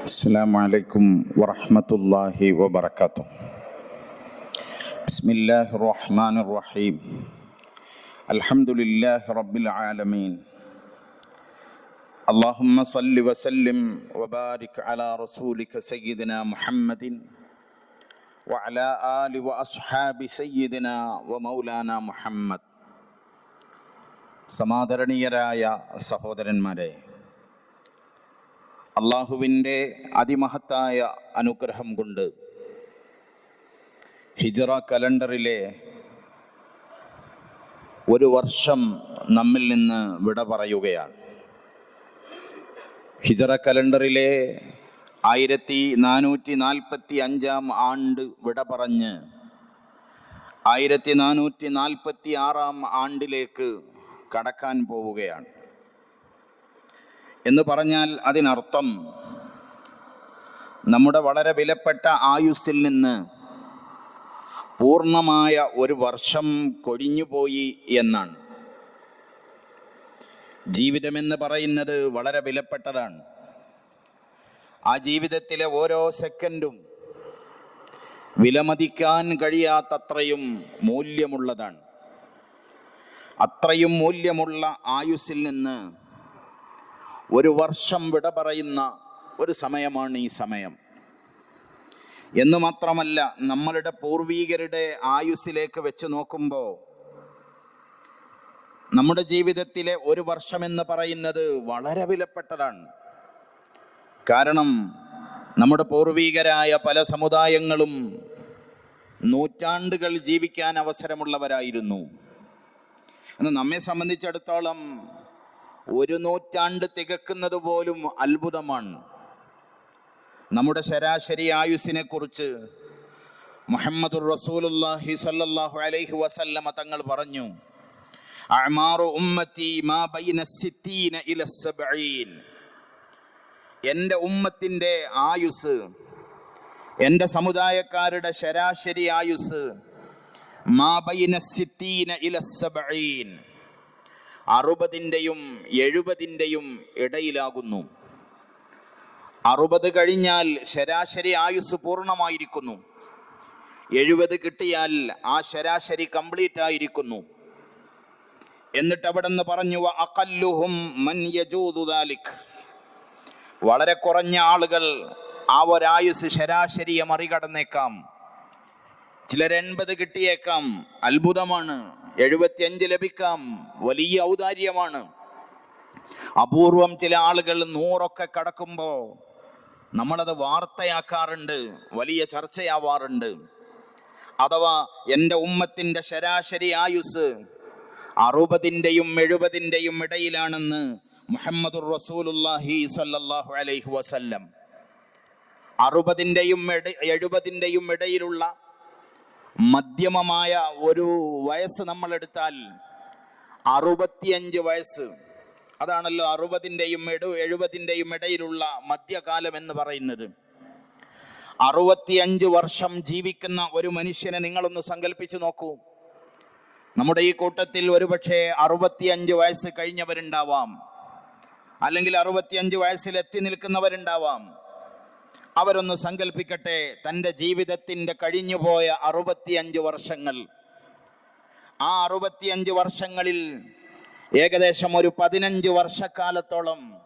السلام عليكم ورحمة الله وبركاته بسم الله الرحمن الرحيم الحمد لله رب العالمين اللهم صل وسلم وبارك على رسولك سيدنا محمد وعلى آل وأصحاب سيدنا ومولانا محمد സമാദരണീയരായ സഹോദരന്മാരെ അള്ളാഹുവിന്റെ അതിമഹത്തായ അനുഗ്രഹം കൊണ്ട് ഹിജറ കലണ്ടറിലെ ഒരു വർഷം നമ്മിൽ നിന്ന് വിട പറയുകയാണ്. ഹിജറ കലണ്ടറിലെ ആയിരത്തി നാനൂറ്റി നാൽപ്പത്തി അഞ്ചാം ആണ്ട് വിട പറഞ്ഞ് ആയിരത്തി നാനൂറ്റി നാൽപ്പത്തി ആറാം ആണ്ടിലേക്ക് കടക്കാൻ പോവുകയാണ്. എന്ന് പറഞ്ഞാൽ അതിനർത്ഥം നമ്മുടെ വളരെ വിലപ്പെട്ട ആയുസ്സിൽ നിന്ന് പൂർണമായ ഒരു വർഷം കൊഴിഞ്ഞുപോയി എന്നാണ്. ജീവിതം എന്ന് പറയുന്നത് വളരെ വിലപ്പെട്ടതാണ്. ആ ജീവിതത്തിലെ ഓരോ സെക്കൻഡും വിലമതിക്കാൻ കഴിയാത്തത്രയും മൂല്യമുള്ളതാണ്. അത്രയും മൂല്യമുള്ള ആയുസ്സിൽ നിന്ന് ഒരു വർഷം വിട പറയുന്ന ഒരു സമയമാണ് ഈ സമയം. എന്ന് മാത്രമല്ല നമ്മളുടെ പൂർവീകരുടെ ആയുസ്സിലേക്ക് വെച്ച് നോക്കുമ്പോൾ നമ്മുടെ ജീവിതത്തിലെ ഒരു വർഷം എന്ന് പറയുന്നത് വളരെ വിലപ്പെട്ടതാണ്. കാരണം നമ്മുടെ പൂർവീകരായ പല സമുദായങ്ങളും നൂറ്റാണ്ടുകൾ ജീവിക്കാൻ അവസരമുള്ളവരായിരുന്നു. എന്ന് നമ്മെ സംബന്ധിച്ചിടത്തോളം ഒരു നൂറ്റാണ്ട് തികക്കുന്നത് പോലും അത്ഭുതമാണ്. നമ്മുടെ ശരാശരി ആയുസിനെ കുറിച്ച് മുഹമ്മദുർ റസൂലുല്ലാഹി സ്വല്ലല്ലാഹു അലൈഹി വസല്ലമ തങ്ങൾ പറഞ്ഞു അഅ്മാറു ഉമ്മത്തി മാ ബൈന ഇല എന്റെ ഉമ്മത്തിന്റെ ആയുസ് എന്റെ സമുദായക്കാരുടെ ശരാശരി ആയുസ് മാ ബൈന സിത്തീന ഇല സബ്ഈൻ. അറുപതിന്റെയും എഴുപതിന്റെയും ഇടയിലാകുന്നു. അറുപത് കഴിഞ്ഞാൽ ശരാശരി ആയുസ് പൂർണമായിരിക്കുന്നു. എഴുപത് കിട്ടിയാൽ ആ ശരാശരി കംപ്ലീറ്റ് ആയിരിക്കുന്നു. എന്നിട്ട് അവിടെ നിന്ന് പറഞ്ഞു "വ അഖല്ലുഹും മൻ യജൂദു ദാലിക്." വളരെ കുറഞ്ഞ ആളുകൾ ആ ഒരായുസ് ശരാശരിയെ മറികടന്നേക്കാം. ചിലർ എൺപത് കിട്ടിയേക്കാം. അത്ഭുതമാണ്. എഴുപത്തിയഞ്ച് ലഭിക്കാം. വലിയ ഔദാര്യമാണ്. അപൂർവം ചില ആളുകൾ നൂറൊക്കെ കടക്കുമ്പോൾ നമ്മളത് വാർത്തയാക്കാറുണ്ട് വലിയ ചർച്ചയാവാറുണ്ട്. അഥവാ എന്റെ ഉമ്മത്തിന്റെ ശരാശരി ആയുസ് അറുപതിന്റെയും എഴുപതിന്റെയും ഇടയിലാണെന്ന് മുഹമ്മദുർ റസൂലുല്ലാഹി സല്ലല്ലാഹു അലൈഹി വസല്ലം. അറുപതിന്റെയും എഴുപതിന്റെയും ഇടയിലുള്ള മധ്യമമായ ഒരു വയസ്സ് നമ്മൾ എടുത്താൽ അറുപത്തിയഞ്ച് വയസ്സ്. അതാണല്ലോ അറുപതിന്റെയും എഴു എഴുപതിന്റെയും ഇടയിലുള്ള മധ്യകാലം എന്ന് പറയുന്നത്. അറുപത്തിയഞ്ച് വർഷം ജീവിക്കുന്ന ഒരു മനുഷ്യനെ നിങ്ങളൊന്ന് സങ്കല്പിച്ചു നോക്കൂ. നമ്മുടെ ഈ കൂട്ടത്തിൽ ഒരുപക്ഷെ അറുപത്തിയഞ്ച് വയസ്സ് കഴിഞ്ഞവരുണ്ടാവാം. അല്ലെങ്കിൽ അറുപത്തിയഞ്ച് വയസ്സിൽ എത്തി നിൽക്കുന്നവരുണ്ടാവാം. അവരൊന്ന് സങ്കല്പിക്കട്ടെ തന്റെ ജീവിതത്തിന്റെ കഴിഞ്ഞുപോയ അറുപത്തിയഞ്ച് വർഷങ്ങൾ. ആ അറുപത്തിയഞ്ച് വർഷങ്ങളിൽ ഏകദേശം ഒരു പതിനഞ്ച് വർഷക്കാലത്തോളം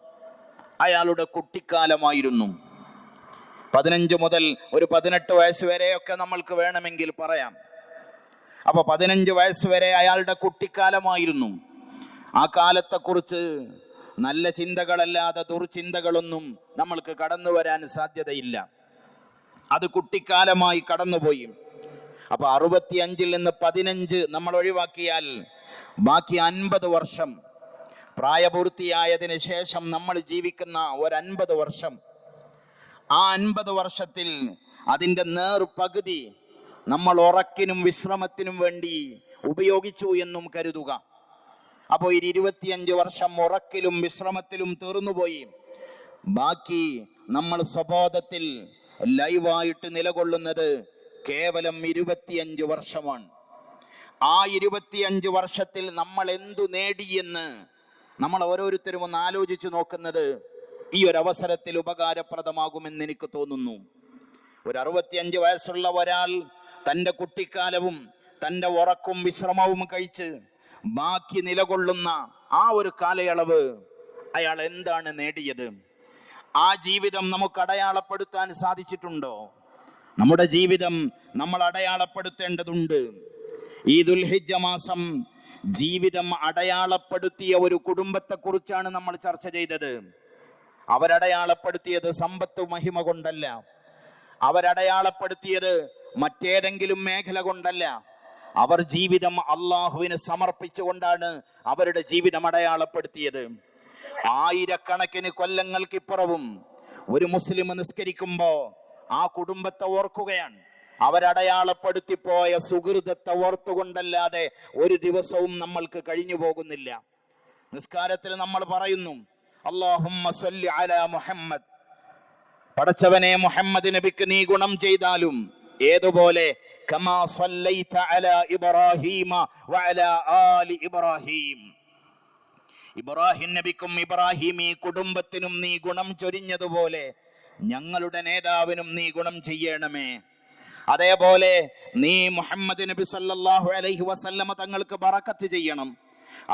അയാളുടെ കുട്ടിക്കാലമായിരുന്നു. പതിനഞ്ച് മുതൽ ഒരു പതിനെട്ട് വയസ്സ് വരെയൊക്കെ നമ്മൾക്ക് വേണമെങ്കിൽ പറയാം. അപ്പൊ പതിനഞ്ച് വയസ്സ് വരെ അയാളുടെ കുട്ടിക്കാലമായിരുന്നു. ആ കാലത്തെക്കുറിച്ച് നല്ല ചിന്തകളല്ലാതെ ദുർചിന്തകളൊന്നും നമ്മൾക്ക് കടന്നു വരാൻ സാധ്യതയില്ല. അത് കുട്ടിക്കാലമായി കടന്നുപോയി. അപ്പൊ അറുപത്തിയഞ്ചിൽ നിന്ന് പതിനഞ്ച് നമ്മൾ ഒഴിവാക്കിയാൽ ബാക്കി അൻപത് വർഷം പ്രായപൂർത്തിയായതിന് ശേഷം നമ്മൾ ജീവിക്കുന്ന ഒരു അൻപത് വർഷം. ആ അൻപത് വർഷത്തിൽ അതിന്റെ നേർ പകുതി നമ്മൾ ഉറക്കിനും വിശ്രമത്തിനും വേണ്ടി ഉപയോഗിച്ചു എന്നും കരുതുക. അപ്പോൾ ഈ ഇരുപത്തിയഞ്ച് വർഷം ഉറക്കിലും വിശ്രമത്തിലും തീർന്നുപോയി. ബാക്കി നമ്മൾ സ്വബോധത്തിൽ ലൈവായിട്ട് നിലകൊള്ളുന്നത് കേവലം ഇരുപത്തിയഞ്ച് വർഷമാണ്. ആ ഇരുപത്തിയഞ്ച് വർഷത്തിൽ നമ്മൾ എന്തു നേടിയെന്ന് നമ്മൾ ഓരോരുത്തരും ഒന്ന് ആലോചിച്ചു നോക്കുന്നത് ഈ ഒരു അവസരത്തിൽ ഉപകാരപ്രദമാകുമെന്ന് എനിക്ക് തോന്നുന്നു. ഒരു അറുപത്തിയഞ്ച് വയസ്സുള്ള ഒരാൾ തന്റെ കുട്ടിക്കാലവും തന്റെ ഉറക്കും വിശ്രമവും കഴിച്ച് ബാക്കി നിലകൊള്ളുന്ന ആ ഒരു കാലയളവ് അയാൾ എന്താണ് നേടിയത്? ആ ജീവിതം നമുക്ക് അടയാളപ്പെടുത്താൻ സാധിച്ചിട്ടുണ്ടോ? നമ്മുടെ ജീവിതം നമ്മൾ അടയാളപ്പെടുത്തേണ്ടതുണ്ട്. ഈ ദുൽഹിജ മാസം ജീവിതം അടയാളപ്പെടുത്തിയ ഒരു കുടുംബത്തെക്കുറിച്ചാണ് നമ്മൾ ചർച്ച ചെയ്തത്. അവരടയാളപ്പെടുത്തിയത് സമ്പത്ത് മഹിമ കൊണ്ടല്ല. അവരടയാളപ്പെടുത്തിയത് മറ്റേതെങ്കിലും മേഖല കൊണ്ടല്ല. അവർ ജീവിതം അള്ളാഹുവിന് സമർപ്പിച്ചുകൊണ്ടാണ് അവരുടെ ജീവിതം അടയാളപ്പെടുത്തിയത്. ആയിരക്കണക്കിന് കൊല്ലങ്ങൾക്കിപ്പുറവും ഒരു മുസ്ലിം നിസ്കരിക്കുമ്പോ ആ കുടുംബത്തെ ഓർക്കുകയാണ്. അവരടയാളപ്പെടുത്തിപ്പോയ സുഹൃതത്തെ ഓർത്തുകൊണ്ടല്ലാതെ ഒരു ദിവസവും നമ്മൾക്ക് കഴിഞ്ഞു പോകുന്നില്ല. നിസ്കാരത്തിൽ നമ്മൾ പറയുന്നു അള്ളാഹുമ്മ മുഹമ്മദ്. പടച്ചവനെ മുഹമ്മദ് നബിക്ക് നീ ഗുണം ചെയ്താലും ഏതുപോലെ കമാ സല്ലൈത അലാ ഇബ്രാഹീമ وعلى ആലി ഇബ്രാഹീം. ഇബ്രാഹിം നബിക്കും ഇബ്രാഹിമി കുടുംബത്തിനും നീ ഗുണം ചൊരിഞ്ഞതുപോലെ ഞങ്ങളുടെ നേതാവിനും നീ ഗുണം ചെയ്യണമേ. അതേപോലെ നീ മുഹമ്മദ് നബി സല്ലല്ലാഹു അലൈഹി വസല്ലമ തങ്ങൾക്ക് ബറക്കത്ത് ചെയ്യണം.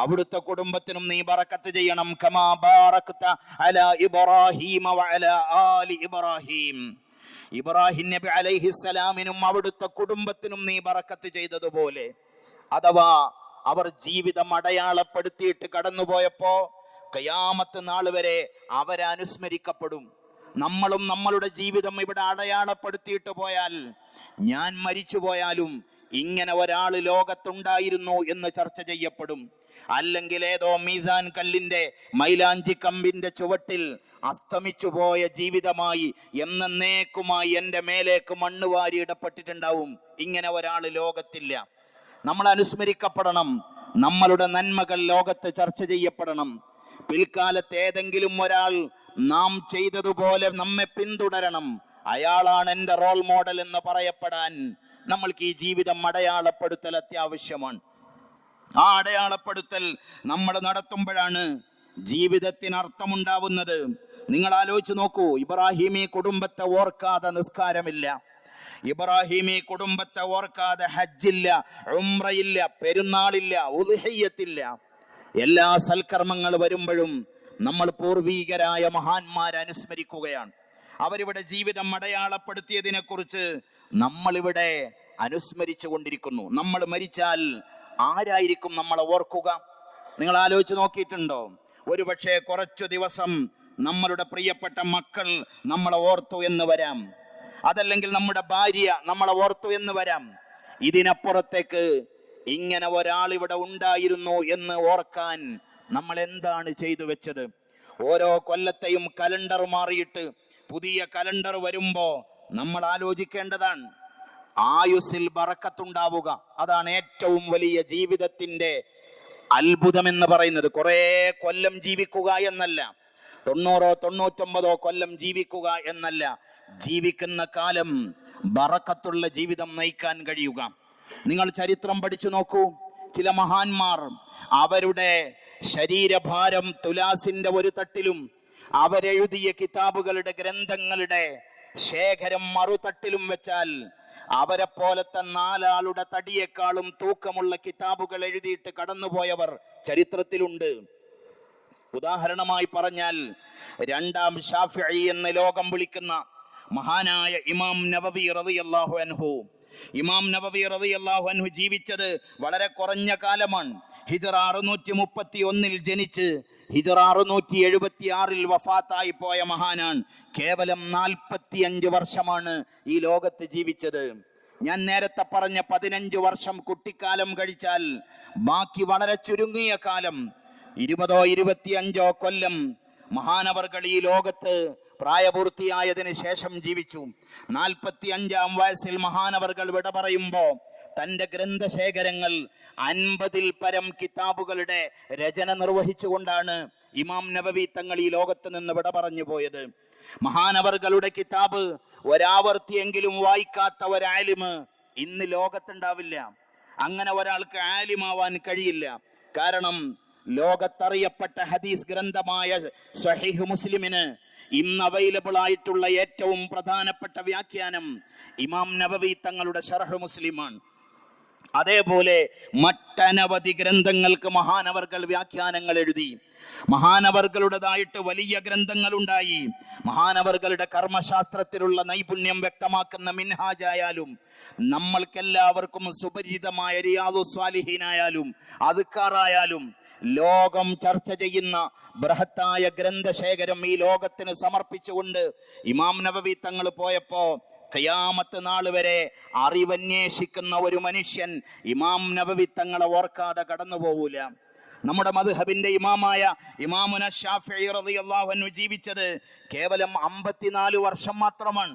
അവിടുത്തെ കുടുംബത്തിനും നീ ബറക്കത്ത് ചെയ്യണം. കമാ ബാറക്ത അലാ ഇബ്രാഹീമ വഅലാ ആലി ഇബ്രാഹീം. ഇബ്രാഹിം നബി അലൈഹിസ്സലാമിനും അവിടുത്തെ കുടുംബത്തിനും നീ ബറക്കത്ത് ചെയ്തതുപോലെ. അഥവാ അവർ ജീവിതം അടയാളപ്പെടുത്തിയിട്ട് കടന്നുപോയപ്പോ കയാമത്ത് നാൾ വരെ അവരനുസ്മരിക്കപ്പെടും. നമ്മളും നമ്മളുടെ ജീവിതം ഇവിടെ അടയാളപ്പെടുത്തിയിട്ട് പോയാൽ ഞാൻ മരിച്ചു പോയാലും ഇങ്ങനെ ഒരാൾ ലോകത്തുണ്ടായിരുന്നു എന്ന് ചർച്ച ചെയ്യപ്പെടും. അല്ലെങ്കിൽ ഏതോ മീസാൻ കല്ലിന്റെ മൈലാഞ്ചി കമ്പിന്റെ ചുവട്ടിൽ അസ്തമിച്ചു പോയ ജീവിതമായി എന്നേക്കുമായി എന്റെ മേലേക്ക് മണ്ണ് വാരി വാരിയിടപ്പെട്ടിട്ടുണ്ടാവും ഇങ്ങനെ ഒരാൾ ലോകത്തില്ല. നമ്മൾ അനുസ്മരിക്കപ്പെടണം. നമ്മളുടെ നന്മകൾ ലോകത്ത് ചർച്ച ചെയ്യപ്പെടണം. പിൽക്കാലത്ത് ഏതെങ്കിലും ഒരാൾ നാം ചെയ്തതുപോലെ നമ്മെ പിന്തുടരണം. അയാളാണ് എന്റെ റോൾ മോഡൽ എന്ന് പറയപ്പെടാൻ നമ്മൾക്ക് ഈ ജീവിതം അടയാളപ്പെടുത്തൽ അത്യാവശ്യമാണ്. ആ അടയാളപ്പെടുത്തൽ നമ്മൾ നടത്തുമ്പോഴാണ് ജീവിതത്തിന് അർത്ഥമുണ്ടാവുന്നത് നിങ്ങൾ ആലോചിച്ച് നോക്കൂ ഇബ്രാഹിമി കുടുംബത്തെ ഓർക്കാതെ നിസ്കാരമില്ല. ഇബ്രാഹിമി കുടുംബത്തെ ഓർക്കാതെ ഹജ്ജില്ല ഉംറയില്ല പെരുന്നാളില്ല ഉദ്ഹയ്യത്തില്ല. എല്ലാ സൽക്കർമ്മങ്ങൾ വരുമ്പോഴും നമ്മൾ പൂർവീകരായ മഹാന്മാരെ അനുസ്മരിക്കുകയാണ് അവരിവിടെ ജീവിതം അടയാളപ്പെടുത്തിയതിനെ കുറിച്ച് നമ്മളിവിടെ അനുസ്മരിച്ചു കൊണ്ടിരിക്കുന്നു. നമ്മൾ മരിച്ചാൽ ആരായിരിക്കും നമ്മളെ ഓർക്കുക? നിങ്ങൾ ആലോചിച്ച് നോക്കിയിട്ടുണ്ടോ? ഒരുപക്ഷെ കുറച്ചു ദിവസം നമ്മളുടെ പ്രിയപ്പെട്ട മക്കൾ നമ്മളെ ഓർത്തു എന്ന് വരാം. അതല്ലെങ്കിൽ നമ്മുടെ ഭാര്യ നമ്മളെ ഓർത്തു എന്ന് വരാം. ഇതിനപ്പുറത്തേക്ക് ഇങ്ങനെ ഒരാൾ ഇവിടെ ഉണ്ടായിരുന്നു എന്ന് ഓർക്കാൻ നമ്മൾ എന്താണ് ചെയ്തു വെച്ചത്? ഓരോ കൊല്ലത്തെയും കലണ്ടർ മാറിയിട്ട് പുതിയ കലണ്ടർ വരുമ്പോ നമ്മൾ ആലോചിക്കേണ്ടതാണ്. ആയുസിൽ ബറക്കത്തുണ്ടാവുക. അതാണ് ഏറ്റവും വലിയ ജീവിതത്തിന്റെ അത്ഭുതം എന്ന് പറയുന്നത്. കുറെ കൊല്ലം ജീവിക്കുക എന്നല്ല. തൊണ്ണൂറോ തൊണ്ണൂറ്റൊമ്പതോ കൊല്ലം ജീവിക്കുക എന്നല്ല. ജീവിക്കുന്ന കാലം ബറക്കത്തുള്ള ജീവിതം നയിക്കാൻ കഴിയുക. നിങ്ങൾ ചരിത്രം പഠിച്ചു നോക്കൂ. ചില മഹാന്മാർ അവരുടെ ശരീരഭാരം തുലാസിന്റെ ഒരു തട്ടിലും അവരെഴുതിയ കിതാബുകളുടെ ഗ്രന്ഥങ്ങളുടെ ശേഖരം മറുതട്ടിലും വെച്ചാൽ അവരെ പോലത്തെ നാലാളുടെ തടിയേക്കാളും തൂക്കമുള്ള കിതാബുകൾ എഴുതിയിട്ട് കടന്നുപോയവർ ചരിത്രത്തിലുണ്ട്. ഉദാഹരണമായി പറഞ്ഞാൽ രണ്ടാം ഷാഫി എന്ന് ലോകം വിളിക്കുന്ന മഹാനായ ഇമാം നബവി റളിയല്ലാഹു അൻഹു ഇമാം നബവി റളിയല്ലാഹു അൻഹു ജീവിച്ചത് വളരെ കുറഞ്ഞ കാലമാണ്. ഹിജറ അറുന്നൂറ്റി മുപ്പത്തി ഒന്നിൽ ജനിച്ച് ഹിജറ അറുന്നൂറ്റി എഴുപത്തി ആറിൽ വഫാത്തായി പോയ മഹാനാണ്. കേവലം നാൽപ്പത്തി അഞ്ച് വർഷമാണ് ഈ ലോകത്ത് ജീവിച്ചത്. ഞാൻ നേരത്തെ പറഞ്ഞ പതിനഞ്ച് വർഷം കുട്ടിക്കാലം കഴിച്ചാൽ ബാക്കി വളരെ ചുരുങ്ങിയ കാലം. ഇരുപതോ ഇരുപത്തിയഞ്ചോ കൊല്ലം മഹാനവർകൾ ഈ ലോകത്ത് പ്രായപൂർത്തിയായതിന് ശേഷം ജീവിച്ചു. നാൽപ്പത്തി അഞ്ചാം വയസ്സിൽ മഹാനവർകൾ വിട പറയുമ്പോ തന്റെ ഗ്രന്ഥശേഖരങ്ങൾ അൻപതിൽ പരം കിതാബുകളുടെ രചന നിർവഹിച്ചുകൊണ്ടാണ് ഇമാം നബവി തങ്ങൾ ഈ ലോകത്ത് നിന്ന് വിട പറഞ്ഞു പോയത്. മഹാനവർകളുടെ കിതാബ് ഒരാവർത്തിയെങ്കിലും വായിക്കാത്ത ഒരാലിമ് ഇന്ന് ലോകത്തുണ്ടാവില്ല. അങ്ങനെ ഒരാൾക്ക് ആലിമാവാൻ കഴിയില്ല. കാരണം ലോകത്തറിയപ്പെട്ട ഹദീസ് ഗ്രന്ഥമായ സഹീഹ് മുസ്ലിമിന് ഇന്ന് അവൈലബിൾ ആയിട്ടുള്ള ഏറ്റവും പ്രധാനപ്പെട്ട വ്യാഖ്യാനം ഇമാം നബവി തങ്ങളുടെ ഷർഹ് മുസ്ലിമാണ്. അതേപോലെ മറ്റനവധി ഗ്രന്ഥങ്ങൾക്ക് മഹാനവർകൾ വ്യാഖ്യാനങ്ങൾ എഴുതി. മഹാനവർകളുടേതായിട്ട് വലിയ ഗ്രന്ഥങ്ങൾ ഉണ്ടായി മഹാനവർകളുടെ കർമ്മശാസ്ത്രത്തിലുള്ള നൈപുണ്യം വ്യക്തമാക്കുന്ന മിൻഹാജായാലും നമ്മൾക്കെല്ലാവർക്കും സുപരിചിതമായ റിയാദു സ്വാലിഹീനായാലും അതുക്കാറായാലും ലോകം ചർച്ച ചെയ്യുന്ന ബൃഹത്തായ ഗ്രന്ഥശേഖരം ഈ ലോകത്തിന് സമർപ്പിച്ചുകൊണ്ട് ഇമാം നബവി തങ്ങൾ പോയപ്പോ കയാമത്ത് നാൾ വരെ അറിവന്വേഷിക്കുന്ന ഒരു മനുഷ്യൻ ഇമാം നബവി തങ്ങളെ ഓർക്കാതെ കടന്നു പോകൂല നമ്മുടെ മധുഹബിന്റെ ഇമാമായ ഇമാമുന ഷാഫി റളിയല്ലാഹു അൻഹു ജീവിച്ചത് കേവലം അമ്പത്തിനാല് വർഷം മാത്രമാണ്.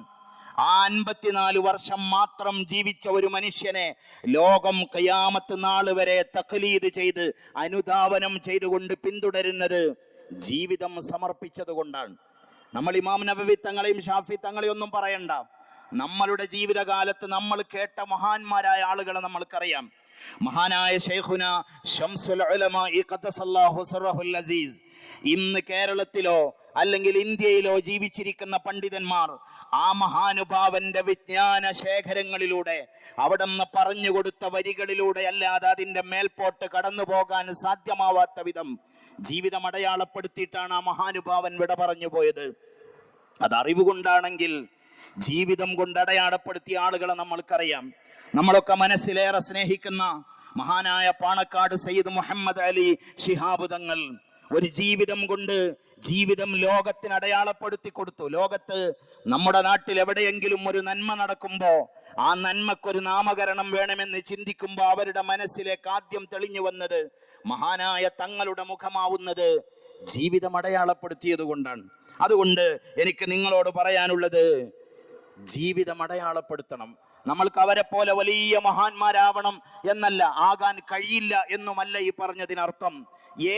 ആ അൻപത്തിനാല് വർഷം മാത്രം ജീവിച്ച ഒരു മനുഷ്യനെ ലോകം കയാമത്ത് നാൾ വരെ തഖലീദ് ചെയ്ത് അനുധാവനം ചെയ്തുകൊണ്ട് പിന്തുടരുന്നത് ജീവിതം സമർപ്പിച്ചത് കൊണ്ടാണ്. നമ്മൾ ഇമാം നബവി തങ്ങളെയും ഷാഫി തങ്ങളെയും ഒന്നും പറയണ്ട. നമ്മളുടെ ജീവിതകാലത്ത് നമ്മൾ കേട്ട മഹാന്മാരായ ആളുകളെ നമ്മൾക്കറിയാം. മഹാനായ ഷെയ്ഖുന ഷംസുൽ ഈ അസീസ്. ഇന്ന് കേരളത്തിലോ അല്ലെങ്കിൽ ഇന്ത്യയിലോ ജീവിച്ചിരിക്കുന്ന പണ്ഡിതന്മാർ ആ മഹാനുഭാവന്റെ വിജ്ഞാന ശേഖരങ്ങളിലൂടെ അവിടെ നിന്ന് പറഞ്ഞു കൊടുത്ത വരികളിലൂടെ അല്ലാതെ അതിന്റെ മേൽപോട്ട് കടന്നു പോകാൻ സാധ്യമാവാത്ത വിധം ജീവിതം അടയാളപ്പെടുത്തിയിട്ടാണ് ആ മഹാനുഭാവൻ വിട പറഞ്ഞു പോയത്. അത് അറിവ് കൊണ്ടാണെങ്കിൽ ജീവിതം കൊണ്ട് അടയാളപ്പെടുത്തിയ ആളുകളെ നമ്മൾക്കറിയാം. നമ്മളൊക്കെ മനസ്സിലേറെ സ്നേഹിക്കുന്ന മഹാനായ പാണക്കാട് സയ്യിദ് മുഹമ്മദ് അലി ശിഹാബ് തങ്ങൾ ഒരു ജീവിതം കൊണ്ട് ജീവിതം ലോകത്തിന് അടയാളപ്പെടുത്തി കൊടുത്തു. ലോകത്ത് നമ്മുടെ നാട്ടിൽ എവിടെയെങ്കിലും ഒരു നന്മ നടക്കുമ്പോ ആ നന്മക്കൊരു നാമകരണം വേണമെന്ന് ചിന്തിക്കുമ്പോൾ അവരുടെ മനസ്സിലേക്ക് ആദ്യം തെളിഞ്ഞു വന്നത് മഹാനായ തങ്ങളുടെ മുഖമാവുന്നത് ജീവിതം അടയാളപ്പെടുത്തിയത് കൊണ്ടാണ്. അതുകൊണ്ട് എനിക്ക് നിങ്ങളോട് പറയാനുള്ളത് ജീവിതം അടയാളപ്പെടുത്തണം. നമ്മൾക്ക് അവരെ പോലെ വലിയ മഹാന്മാരാവണം എന്നല്ല ആകാൻ കഴിയില്ല എന്നുമല്ല ഈ പറഞ്ഞതിനർത്ഥം.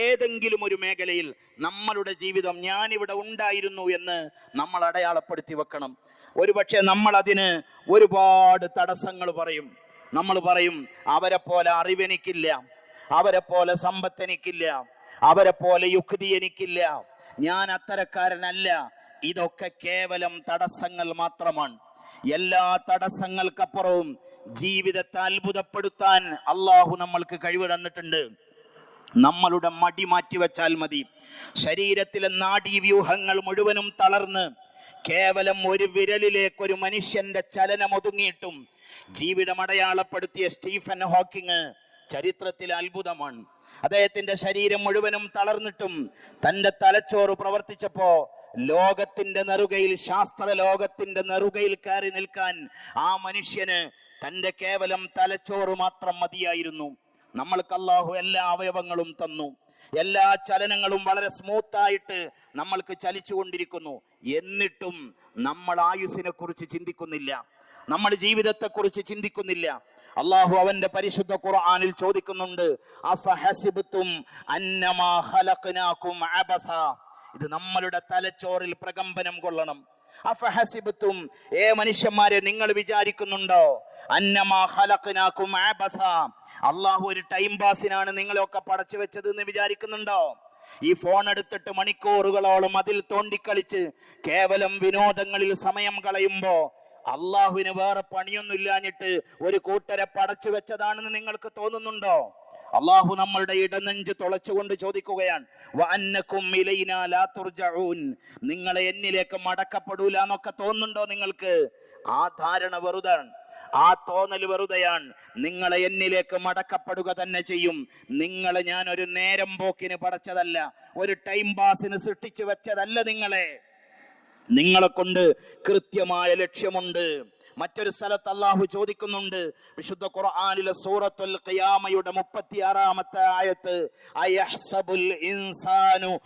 ഏതെങ്കിലും ഒരു മേഖലയിൽ നമ്മളുടെ ജീവിതം ഞാനിവിടെ ഉണ്ടായിരുന്നു എന്ന് നമ്മൾ അടയാളപ്പെടുത്തി വെക്കണം. ഒരുപക്ഷെ നമ്മൾ അതിന് ഒരുപാട് തടസ്സങ്ങൾ പറയും. നമ്മൾ പറയും അവരെ പോലെ അറിവെനിക്കില്ല അവരെ പോലെ സമ്പത്ത് എനിക്കില്ല അവരെ പോലെ യുക്തി എനിക്കില്ല ഞാൻ അത്തരക്കാരനല്ല. ഇതൊക്കെ കേവലം തടസ്സങ്ങൾ മാത്രമാണ്. എല്ലാ തടസ്സങ്ങൾക്കപ്പുറവും ജീവിതത്തെ അത്ഭുതപ്പെടുത്താൻ അള്ളാഹു നമ്മൾക്ക് കഴിവ് തന്നിട്ടുണ്ട്. നമ്മളുടെ മടി മാറ്റിവെച്ചാൽ മതി. ശരീരത്തിലെ നാഡീവ്യൂഹങ്ങൾ മുഴുവനും തളർന്ന് കേവലം ഒരു വിരലിലേക്ക് ഒരു മനുഷ്യന്റെ ചലനം ഒതുങ്ങിയിട്ടും ജീവിതം അടയാളപ്പെടുത്തിയ സ്റ്റീഫൻ ഹോക്കിങ് ചരിത്രത്തിൽ അത്ഭുതമാണ്. അദ്ദേഹത്തിന്റെ ശരീരം മുഴുവനും തളർന്നിട്ടും തന്റെ തലച്ചോറ് പ്രവർത്തിച്ചപ്പോ ലോകത്തിന്റെ നെറുകയിൽ ശാസ്ത്ര ലോകത്തിന്റെ നെറുകയിൽ കയറി നിൽക്കാൻ ആ മനുഷ്യന് തന്റെ കേവലം തലച്ചോറ് മാത്രം മതിയായിരുന്നു. നമ്മൾക്ക് അള്ളാഹു എല്ലാ അവയവങ്ങളും തന്നു. എല്ലാ ചലനങ്ങളും വളരെ സ്മൂത്തായിട്ട് നമ്മൾക്ക് ചലിച്ചുകൊണ്ടിരിക്കുന്നു എന്നിട്ടും നമ്മൾ ആയുസിനെ കുറിച്ച് ചിന്തിക്കുന്നില്ല. നമ്മൾ ജീവിതത്തെ കുറിച്ച് ചിന്തിക്കുന്നില്ല. അള്ളാഹു അവന്റെ പരിശുദ്ധ ഖുർആനിൽ ചോദിക്കുന്നുണ്ട് അന്നമാ ഖലഖനാകും അബസ ഇത് നമ്മളുടെ തലച്ചോറിൽ പ്രകമ്പനം കൊള്ളണം. അഫഹസിബത്തും ഏ മനുഷ്യന്മാരെ നിങ്ങൾ വിചാരിക്കുന്നുണ്ടോ? അന്നമാ അള്ളാഹു ഒരു ടൈം പാസിനാണ് നിങ്ങളെയൊക്കെ പടച്ചു വെച്ചത് എന്ന് വിചാരിക്കുന്നുണ്ടോ? ഈ ഫോൺ എടുത്തിട്ട് മണിക്കൂറുകളോളം അതിൽ തോണ്ടിക്കളിച്ച് കേവലം വിനോദങ്ങളിൽ സമയം കളയുമ്പോ അള്ളാഹുവിന് വേറെ പണിയൊന്നുമില്ലാഞ്ഞിട്ട് ഒരു കൂട്ടരെ പടച്ചു വെച്ചതാണെന്ന് നിങ്ങൾക്ക് തോന്നുന്നുണ്ടോ? അള്ളാഹു നമ്മളുടെ ഇടനെഞ്ച് തുളച്ചുകൊണ്ട് ചോദിക്കുകയാണ് നിങ്ങൾ എന്നിലേക്ക് മടക്കപ്പെടൂല എന്നൊക്കെ തോന്നുന്നുണ്ടോ നിങ്ങൾക്ക്? ആ ധാരണ വെറുതാണ്. ആ തോന്നൽ വെറുതെയാണ്. നിങ്ങളെ എന്നിലേക്ക് മടക്കപ്പെടുക തന്നെ ചെയ്യും. നിങ്ങളെ ഞാൻ ഒരു നേരം പോക്കിന് പടച്ചതല്ല ഒരു ടൈം പാസിന് സൃഷ്ടിച്ചു വെച്ചതല്ല നിങ്ങളെ. നിങ്ങളെ കൊണ്ട് കൃത്യമായ ലക്ഷ്യമുണ്ട്. മറ്റൊരു സ്ഥലത്ത് അള്ളാഹു ചോദിക്കുന്നുണ്ട്. വിശുദ്ധ ഖുർആനിലെ സൂറത്തുൽ ഖിയാമയുടെ മുപ്പത്തിയാറാമത്തെ ആയത്ത് അയഹ്സബുൽ ഇൻസാനു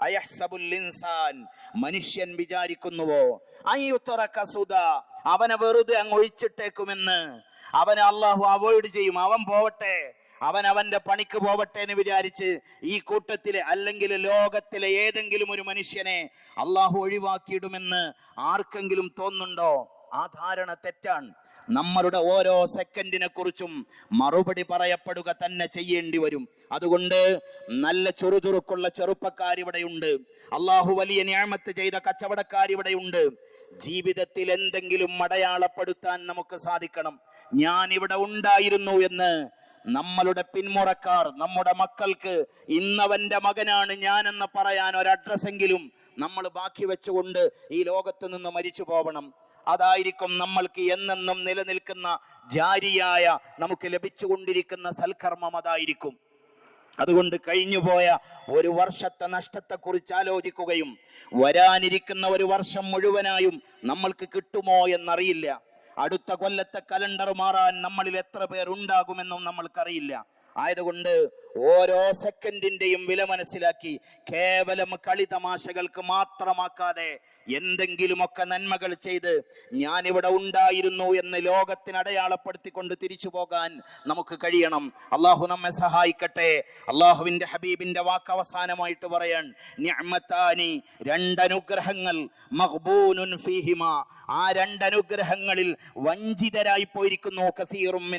അയഹ്സബുൽ ഇൻസാൻ മനുഷ്യൻ വിചാരിക്കുന്നുവോ? അൻ യുത്റക സുദാ. അവനെ വെറുതെ അങ്ങ് ഒഴിച്ചിട്ടേക്കുമെന്ന്. അവനെ അള്ളാഹു അവോയ്ഡ് ചെയ്യും. അവൻ പോവട്ടെ. അവൻ അവന്റെ പണിക്ക് പോവട്ടെ എന്ന് വിചാരിച്ച് ഈ കൂട്ടത്തിലെ അല്ലെങ്കിൽ ലോകത്തിലെ ഏതെങ്കിലും ഒരു മനുഷ്യനെ അള്ളാഹു ഒഴിവാക്കിയിടുമെന്ന് ആർക്കെങ്കിലും തോന്നുന്നുണ്ടോ? ആ ധാരണ തെറ്റാണ്. നമ്മളുടെ ഓരോ സെക്കൻഡിനെ കുറിച്ചും മറുപടി പറയപ്പെടുക തന്നെ ചെയ്യേണ്ടി വരും. അതുകൊണ്ട് നല്ല ചുറുചുറുക്കുള്ള ചെറുപ്പക്കാർ ഇവിടെയുണ്ട്. അള്ളാഹു വലിയ ഞാമത്ത് ചെയ്ത കച്ചവടക്കാർ ഇവിടെയുണ്ട്. ജീവിതത്തിൽ എന്തെങ്കിലും അടയാളപ്പെടുത്താൻ നമുക്ക് സാധിക്കണം. ഞാൻ ഇവിടെ ഉണ്ടായിരുന്നു എന്ന് നമ്മളുടെ പിന്മുറക്കാർ നമ്മുടെ മക്കൾക്ക് ഇന്നവന്റെ മകനാണ് ഞാനെന്ന് പറയാൻ ഒരു അഡ്രസ്സെങ്കിലും നമ്മൾ ബാക്കി വെച്ചുകൊണ്ട് ഈ ലോകത്ത് നിന്ന് മരിച്ചു പോകണം അതായിരിക്കും നമ്മൾക്ക് എന്നെന്നും നിലനിൽക്കുന്ന ജാരിയായ നമുക്ക് ലഭിച്ചുകൊണ്ടിരിക്കുന്ന സൽക്കർമ്മം അതായിരിക്കും. അതുകൊണ്ട് കഴിഞ്ഞുപോയ ഒരു വർഷത്തെ നഷ്ടത്തെക്കുറിച്ച് ആലോചിക്കുകയും വരാനിരിക്കുന്ന ഒരു വർഷം മുഴുവനായും നമ്മൾക്ക് കിട്ടുമോ എന്നറിയില്ല. അടുത്ത കൊല്ലത്തെ കലണ്ടർ മാറാൻ നമ്മളിൽ എത്ര പേർ ഉണ്ടാകുമെന്നും നമ്മൾക്കറിയില്ല. ആയതുകൊണ്ട് ഓരോ സെക്കൻഡിന്റെയും വില മനസ്സിലാക്കി കേവലം കളി തമാശകൾക്ക് മാത്രമാക്കാതെ എന്തെങ്കിലുമൊക്കെ നന്മകൾ ചെയ്ത് ഞാൻ ഇവിടെ ഉണ്ടായിരുന്നു എന്ന് ലോകത്തിന് അടയാളപ്പെടുത്തിക്കൊണ്ട് തിരിച്ചു പോകാൻ നമുക്ക് കഴിയണം. അള്ളാഹു നമ്മെ സഹായിക്കട്ടെ. അള്ളാഹുവിന്റെ ഹബീബിന്റെ വാക്ക് അവസാനമായിട്ട് പറയാൻ ഞമ്മത്താനി രണ്ടനുഗ്രഹങ്ങൾ മഹ്ബൂനുൻ ഫീഹിമ. ആ രണ്ടനുഗ്രഹങ്ങളിൽ വഞ്ചിതരായി പോയിരിക്കുന്നു കസീറും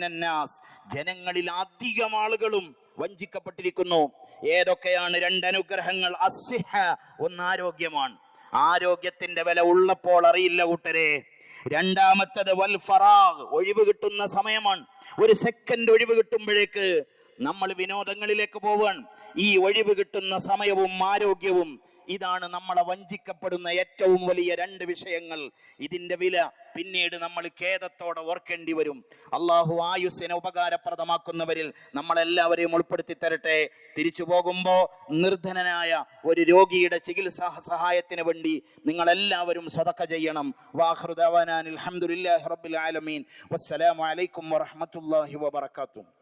ജനങ്ങളിൽ അധികം ആളുകളും വഞ്ചിക്കപ്പെട്ടിരിക്കുന്നു. ഏതൊക്കെയാണ് രണ്ടനുഗ്രഹങ്ങൾ അസിഹ ഒന്ന് ആരോഗ്യമാണ്. ആരോഗ്യത്തിന്റെ വില ഉള്ളപ്പോൾ അറിയില്ല കൂട്ടരെ. രണ്ടാമത്തത് വൽ ഫറാഗ് ഒഴിവ് കിട്ടുന്ന സമയമാണ്. ഒരു സെക്കൻഡ് ഒഴിവ് കിട്ടുമ്പോഴേക്ക് നമ്മൾ വിനോദങ്ങളിലേക്ക് പോവുകയാണ് ഈ ഒഴിവ് കിട്ടുന്ന സമയവും ആരോഗ്യവും ഇതാണ് നമ്മളെ വഞ്ചിക്കപ്പെടുന്ന ഏറ്റവും വലിയ രണ്ട് വിഷയങ്ങൾ. ഇതിന്റെ വില പിന്നീട് നമ്മൾ ഖേദത്തോടെ ഓർക്കേണ്ടി വരും. അള്ളാഹു ആയുസ്സിനെ ഉപകാരപ്രദമാക്കുന്നവരിൽ നമ്മളെല്ലാവരെയും ഉൾപ്പെടുത്തി തരട്ടെ. തിരിച്ചു പോകുമ്പോൾ നിർധനനായ ഒരു രോഗിയുടെ ചികിത്സാ സഹായത്തിന് വേണ്ടി നിങ്ങളെല്ലാവരും സതക്ക ചെയ്യണം. വാഹൃദാൻ അലഹമുല്ലാ റബ്ബിൽ ആലമീൻ. വസ്സലാമു അലൈക്കും വറഹമത്തല്ലാഹി വബർക്കാത്തു